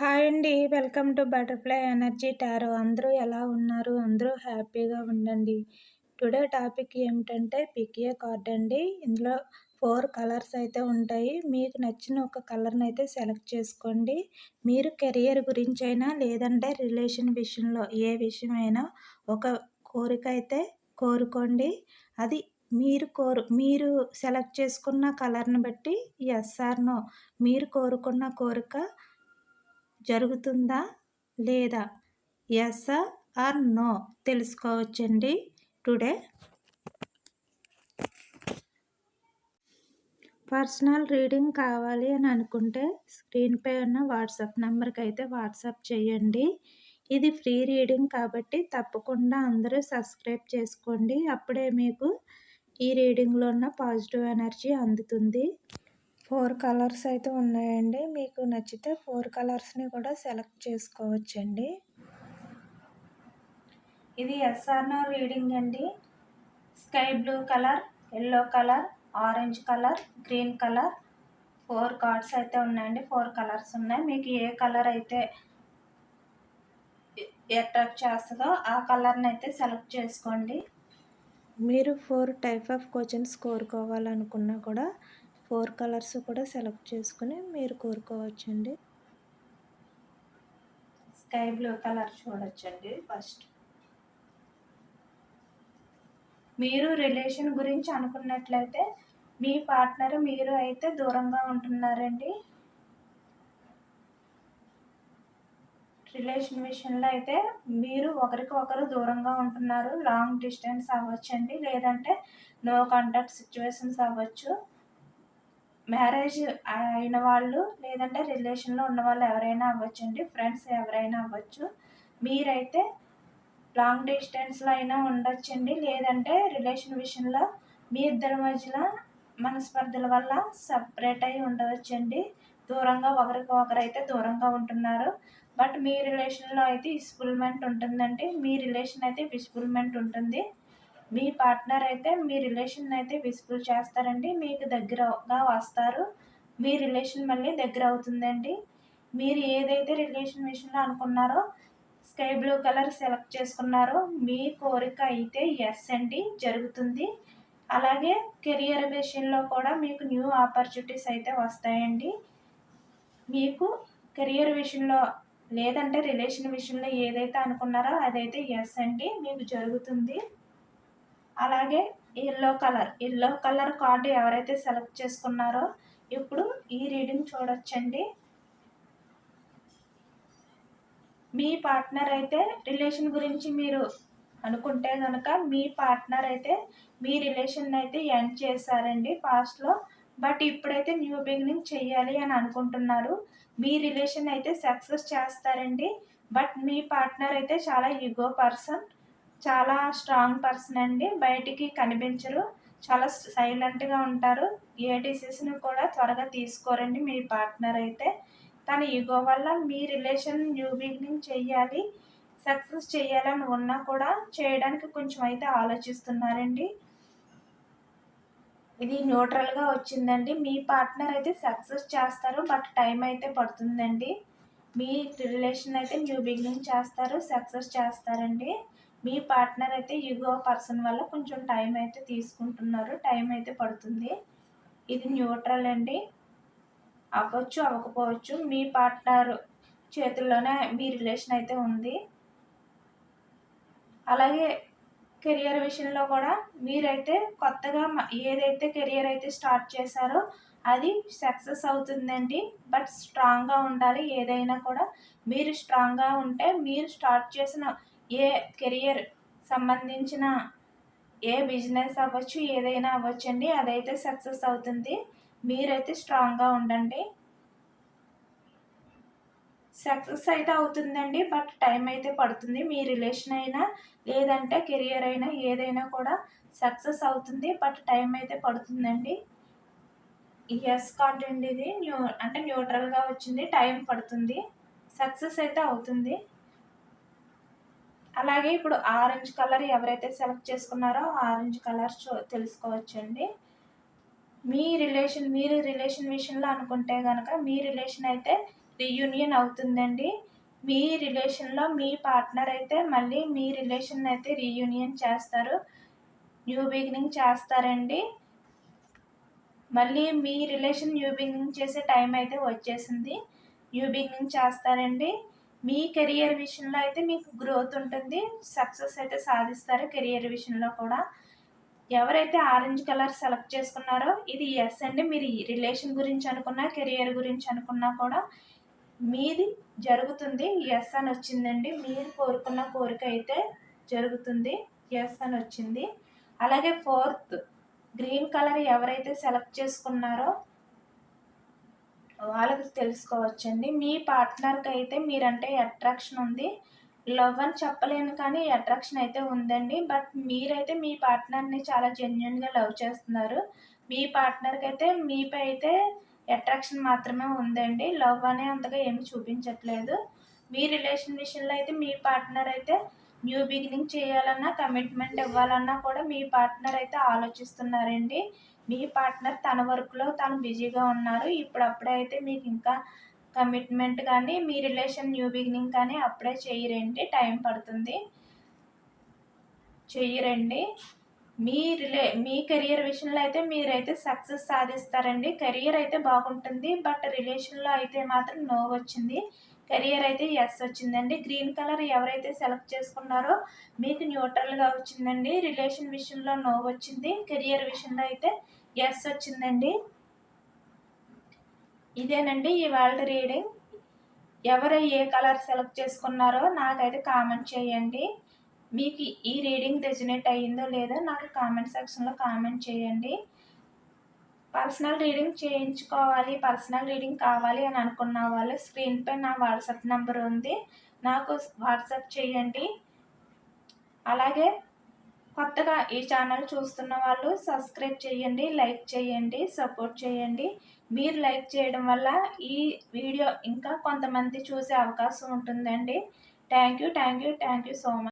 Hi అండి. Welcome to butterfly energy tarot. అందరూ ఎలా ఉన్నారు? అందరూ హ్యాపీగా ఉండండి. టుడే టాపిక్ ఏమిటంటే పికియే కార్డ్ అండి. ఇందులో ఫోర్ కలర్స్ అయితే ఉంటాయి. మీకు నచ్చిన ఒక కలర్ని అయితే సెలెక్ట్ చేసుకోండి. మీరు కెరియర్ గురించి అయినా లేదంటే రిలేషన్ విషయంలో ఏ విషయమైనా ఒక కోరిక అయితే కోరుకోండి. అది మీరు కోరు మీరు సెలెక్ట్ చేసుకున్న కలర్ని బట్టి ఎస్ఆర్నో మీరు కోరుకున్న కోరిక జరుగుతుందా లేదా? ఎస్ ఆర్ నో తెలుసుకోవచ్చండి. టుడే పర్సనల్ రీడింగ్ కావాలి అని అనుకుంటే స్క్రీన్పై ఉన్న వాట్సాప్ నెంబర్కి అయితే వాట్సాప్ చేయండి. ఇది ఫ్రీ రీడింగ్ కాబట్టి తప్పకుండా అందరూ సబ్స్క్రైబ్ చేసుకోండి. అప్పుడే మీకు ఈ రీడింగ్లో ఉన్న పాజిటివ్ ఎనర్జీ అందుతుంది. ఫోర్ కలర్స్ అయితే ఉన్నాయండి. మీకు నచ్చితే ఫోర్ కలర్స్ని కూడా సెలెక్ట్ చేసుకోవచ్చండి. ఇది ఎస్ఆర్నో రీడింగ్ అండి. Sky blue colour yellow colour orange colour green colour. Four cards అయితే ఉన్నాయండి. ఫోర్ కలర్స్ ఉన్నాయి. మీకు ఏ కలర్ అయితే అట్రాక్ట్ చేస్తుందో ఆ కలర్ని అయితే సెలెక్ట్ చేసుకోండి. మీరు ఫోర్ టైప్ ఆఫ్ క్వశ్చన్స్ కోరుకోవాలనుకున్నా కూడా ఫోర్ కలర్స్ కూడా సెలెక్ట్ చేసుకుని మీరు కోరుకోవచ్చండి. స్కై బ్లూ కలర్ చూడొచ్చండి ఫస్ట్. మీరు రిలేషన్ గురించి అనుకున్నట్లయితే మీ పార్ట్నర్ మీరు అయితే దూరంగా ఉంటున్నారండి. రిలేషన్ విషయంలో అయితే మీరు ఒకరికి ఒకరు దూరంగా ఉంటున్నారు. లాంగ్ డిస్టెన్స్ అవ్వచ్చండి. లేదంటే నో కాంటాక్ట్ సిచ్యువేషన్స్ అవ్వచ్చు. మ్యారేజ్ అయిన వాళ్ళు లేదంటే రిలేషన్లో ఉన్న వాళ్ళు ఎవరైనా అవ్వచ్చండి. ఫ్రెండ్స్ ఎవరైనా అవ్వచ్చు. మీరైతే లాంగ్ డిస్టెన్స్లో అయినా ఉండొచ్చండి. లేదంటే రిలేషన్ విషయంలో మీ ఇద్దరి మధ్యలో మనస్పర్ధల వల్ల సపరేట్ అయి ఉండవచ్చండి. దూరంగా ఒకరికి ఒకరైతే దూరంగా ఉంటున్నారు. బట్ మీ రిలేషన్లో అయితే ఇస్ఫుల్మెంట్ ఉంటుందండి. మీ రిలేషన్ అయితే విస్ఫుల్మెంట్ ఉంటుంది. మీ పార్ట్నర్ అయితే మీ రిలేషన్ అయితే విసిబుల్ చేస్తారండి. మీకు దగ్గరగా వస్తారు. మీ రిలేషన్ మళ్ళీ దగ్గర అవుతుందండి. మీరు ఏదైతే రిలేషన్ విషయంలో అనుకున్నారో స్కై బ్లూ కలర్ సెలెక్ట్ చేసుకున్నారో మీ కోరిక అయితే ఎస్ అండి జరుగుతుంది. అలాగే కెరియర్ విషయంలో కూడా మీకు న్యూ ఆపర్చునిటీస్ అయితే వస్తాయండి. మీకు కెరియర్ విషయంలో లేదంటే రిలేషన్ విషయంలో ఏదైతే అనుకున్నారో అదైతే ఎస్ అండి మీకు జరుగుతుంది. అలాగే yellow colour yellow colour card ఎవరైతే సెలెక్ట్ చేసుకున్నారో ఇప్పుడు ఈ రీడింగ్ చూడొచ్చండి. మీ పార్ట్నర్ అయితే రిలేషన్ గురించి మీరు అనుకుంటే కనుక మీ పార్ట్నర్ అయితే మీ రిలేషన్ అయితే ఎండ్ చేశారండి పాస్ట్లో బట్ ఇప్పుడైతే న్యూ బిగినింగ్ చేయాలి అని అనుకుంటున్నారు. మీ రిలేషన్ అయితే సక్సెస్ చేస్తారండి. బట్ మీ పార్ట్నర్ అయితే చాలా ఈగో పర్సన్ చాలా స్ట్రాంగ్ పర్సన్ అండి. బయటికి కనిపించరు. చాలా సైలెంట్గా ఉంటారు. ఏ డిసిషన్ కూడా త్వరగా తీసుకోరండి మీ పార్ట్నర్ అయితే. తన ఈగో వల్ల మీ రిలేషన్ న్యూ బిగినింగ్ చేయాలి సక్సెస్ చేయాలని ఉన్నా కూడా చేయడానికి కొంచెం అయితే ఆలోచిస్తున్నారండి. ఇది న్యూట్రల్గా వచ్చిందండి. మీ పార్ట్నర్ అయితే సక్సెస్ చేస్తారు బట్ టైం అయితే పడుతుందండి. మీ రిలేషన్ అయితే న్యూ బిగినింగ్ చేస్తారు సక్సెస్ చేస్తారండి. మీ పార్ట్నర్ అయితే యుగో పర్సన్ వల్ల కొంచెం టైం అయితే తీసుకుంటున్నారు. టైం అయితే పడుతుంది. ఇది న్యూట్రల్ అండి. అవ్వచ్చు అవ్వకపోవచ్చు మీ పార్ట్నర్ చేతుల్లోనే మీ రిలేషన్ అయితే ఉంది. అలాగే కెరియర్ విషయంలో కూడా మీరైతే కొత్తగా ఏదైతే కెరియర్ అయితే స్టార్ట్ చేశారో అది సక్సెస్ అవుతుందండి. బట్ స్ట్రాంగ్గా ఉండాలి. ఏదైనా కూడా మీరు స్ట్రాంగ్గా ఉంటే మీరు స్టార్ట్ చేసిన ఏ కెరియర్ సంబంధించిన ఏ బిజినెస్ అవ్వచ్చు ఏదైనా అవ్వచ్చండి. అదైతే సక్సెస్ అవుతుంది. మీరైతే స్ట్రాంగ్గా ఉండండి. సక్సెస్ అయితే అవుతుందండి బట్ టైం అయితే పడుతుంది. మీ రిలేషన్ అయినా లేదంటే కెరియర్ అయినా ఏదైనా కూడా సక్సెస్ అవుతుంది బట్ టైం అయితే పడుతుందండి. ఎస్ కార్డ్ అండి ఇది. న్యూ అంటే న్యూట్రల్గా వచ్చింది. టైం పడుతుంది. సక్సెస్ అయితే అవుతుంది. అలాగే ఇప్పుడు ఆరెంజ్ కలర్ ఎవరైతే సెలెక్ట్ చేసుకున్నారో ఆరెంజ్ కలర్ తెలుసుకోవచ్చండి. మీ రిలేషన్ మీరు రిలేషన్ విషయంలో అనుకుంటే కనుక మీ రిలేషన్ అయితే రీయూనియన్ అవుతుందండి. మీ రిలేషన్లో మీ పార్ట్నర్ అయితే మళ్ళీ మీ రిలేషన్ అయితే రీయూనియన్ చేస్తారు. న్యూ బిగినింగ్ చేస్తారండి. మళ్ళీ మీ రిలేషన్ న్యూ బిగినింగ్ చేసే టైం అయితే వచ్చేసింది. న్యూ బిగినింగ్ చేస్తారండి. మీ కెరియర్ విషయంలో అయితే మీకు గ్రోత్ ఉంటుంది సక్సెస్ అయితే సాధిస్తారు కెరియర్ విషయంలో కూడా. ఎవరైతే ఆరెంజ్ కలర్ సెలెక్ట్ చేసుకున్నారో ఇది ఎస్ అండి. మీరు రిలేషన్ గురించి అనుకున్నా కెరియర్ గురించి అనుకున్నా కూడా మీది జరుగుతుంది ఎస్ అని వచ్చిందండి. మీరు కోరుకున్న కోరిక అయితే జరుగుతుంది ఎస్ అని వచ్చింది. అలాగే ఫోర్త్ గ్రీన్ కలర్ ఎవరైతే సెలెక్ట్ చేసుకున్నారో వాళ్ళకి తెలుసుకోవచ్చండి. మీ పార్ట్నర్కి అయితే మీరంటే అట్రాక్షన్ ఉంది. లవ్ అని చెప్పలేను కానీ అట్రాక్షన్ అయితే ఉందండి. బట్ మీరైతే మీ పార్ట్నర్ని చాలా జెన్యున్గా లవ్ చేస్తున్నారు. మీ పార్ట్నర్కి అయితే మీపై అయితే అట్రాక్షన్ మాత్రమే ఉందండి. లవ్ అనే అంతగా ఏమి చూపించట్లేదు. మీ రిలేషన్ విషయంలో అయితే మీ పార్ట్నర్ అయితే న్యూ బిగినింగ్ చేయాలన్నా కమిట్మెంట్ ఇవ్వాలన్నా కూడా మీ పార్ట్నర్ అయితే ఆలోచిస్తున్నారండి. మీ పార్ట్నర్ తన వర్క్లో తను బిజీగా ఉన్నారు. ఇప్పుడు అప్పుడే అయితే మీకు ఇంకా కమిట్మెంట్ కానీ మీ రిలేషన్ న్యూ బిగినింగ్ కానీ అప్పుడే చేయరండి. టైం పడుతుంది. చెయ్యరండి మీ రిలే మీ కెరియర్ విషయంలో అయితే మీరైతే సక్సెస్ సాధిస్తారండి. కెరియర్ అయితే బాగుంటుంది. బట్ రిలేషన్లో అయితే మాత్రం నో వచ్చింది. కెరియర్ అయితే ఎస్ వచ్చిందండి. గ్రీన్ కలర్ ఎవరైతే సెలెక్ట్ చేసుకున్నారో మీకు న్యూట్రల్గా వచ్చిందండి. రిలేషన్ విషయంలో నో వచ్చింది. కెరియర్ విషయంలో అయితే ఎస్ వచ్చిందండి. ఇదేనండి ఇవాళ రీడింగ్. ఎవరు ఏ కలర్ సెలెక్ట్ చేసుకున్నారో నాకైతే కామెంట్ చేయండి. మీకు ఈ రీడింగ్ రెజినేట్ అయ్యిందో లేదో నాకు కామెంట్ సెక్షన్లో కామెంట్ చేయండి. పర్సనల్ రీడింగ్ చేయించుకోవాలి పర్సనల్ రీడింగ్ కావాలి అని అనుకున్న వాళ్ళు స్క్రీన్పై నా వాట్సాప్ నెంబర్ ఉంది. నాకు వాట్సాప్ చేయండి. అలాగే కొత్తగా ఈ ఛానల్ చూస్తున్న వాళ్ళు సబ్స్క్రైబ్ చేయండి లైక్ చేయండి సపోర్ట్ చేయండి. మీరు లైక్ చేయడం వల్ల ఈ వీడియో ఇంకా కొంతమంది చూసే అవకాశం ఉంటుందండి. Thank you thank you thank you so much